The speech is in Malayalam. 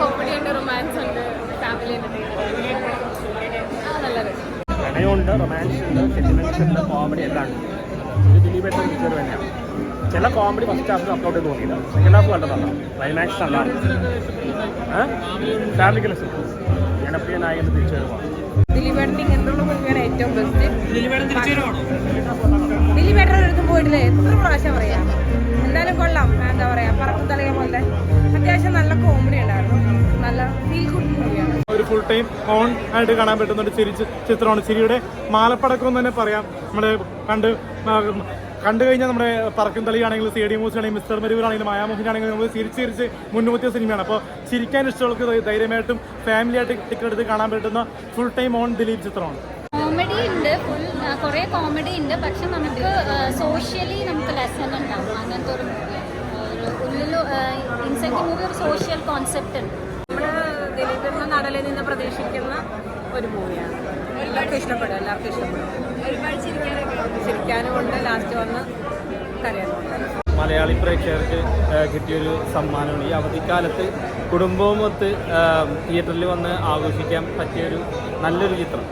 കോമഡി ഉണ്ട് റൊമാൻസ് ഉണ്ട് ഫാമിലി പ്രണയമുണ്ട് റൊമാൻസ് ഉണ്ട് സെന്റിമെന്റ്സ് ഉണ്ട് കോമഡി എല്ലാം ഉണ്ട്. ഇത് ദിലീപേട്ടൻ പിക്ചർ തന്നെയാണ് ചില കോമഡി ഫസ്റ്റ് ഹാഫ് അപ്ലോഡ് ചെയ്ത് നോക്കിയില്ല. സെക്കൻഡ് ഹാഫ് കണ്ടതല്ല ക്ലൈമാക്സ് അല്ല ഫാമിലി രസം ജനപ്രിയ നായകന്റെ തിരിച്ചു വരുവാണ് ഏറ്റവും ബെസ്റ്റ് ദിലീപേട്ടന്റെ അടുത്ത് പോയിട്ടില്ലേ. എത്ര പ്രാവശ്യം പറയാം? എന്തായാലും കൊള്ളാം. എന്താ പറയാ? ഫുൾ ടൈം ഓൺ ആയിട്ട് കാണാൻ പറ്റുന്ന ഒരു ചിരി ചിത്രമാണ്. ചിരിയുടെ മാലപ്പടക്കം എന്ന് തന്നെ പറയാം. നമ്മുടെ കണ്ട് കണ്ടു കഴിഞ്ഞാൽ നമ്മുടെ പറക്കും തളിയാണെങ്കിലും സി ഡി മൂസി ആണെങ്കിലും മിസ്റ്റർ മരൂർ ആണെങ്കിലും മായാമോഹൻ ആണെങ്കിലും നമ്മൾ ചിരിച്ച് ചിരിച്ച് മുന്നുമുത്തിയ സിനിമയാണ്. അപ്പോൾ ചിരിക്കാൻ ഇഷ്ടമുള്ളവർക്ക് ധൈര്യമായിട്ടും ഫാമിലി ആയിട്ട് ടിക്കറ്റ് എടുത്ത് കാണാൻ പറ്റുന്ന ഫുൾ ടൈം ഓൺ ദിലീപ് ചിത്രമാണ്. കോമഡി ഉണ്ട് ഫുൾ കോമഡി ഉണ്ട്. പക്ഷെ നമുക്ക് സോഷ്യലി നമുക്ക് ലെസൺ ഉണ്ടാവും അങ്ങനത്തെ ഒരു ഉള്ളിൽ ഇൻസൈഡ് മൂവി ഒരു സോഷ്യൽ കോൺസെപ്റ്റ് ഉണ്ട്. ദിലീപേട്ടന്റെ നിന്ന് പ്രതീക്ഷിക്കുന്ന ഒരു മൂവിയാണ്. എല്ലാവർക്കും ഇഷ്ടപ്പെടും എല്ലാവർക്കും ഇഷ്ടപ്പെടും. ഒരുപാട് ചിരിക്കാനും ഉണ്ട് ലാസ്റ്റ് വന്ന് കരയാനുമുണ്ട് മലയാളി പ്രേക്ഷകർക്ക് കിട്ടിയൊരു സമ്മാനമാണ്. ഈ അവധിക്കാലത്ത് കുടുംബവുമൊത്ത് തിയേറ്ററിൽ വന്ന് ആഘോഷിക്കാൻ പറ്റിയൊരു നല്ലൊരു ചിത്രം.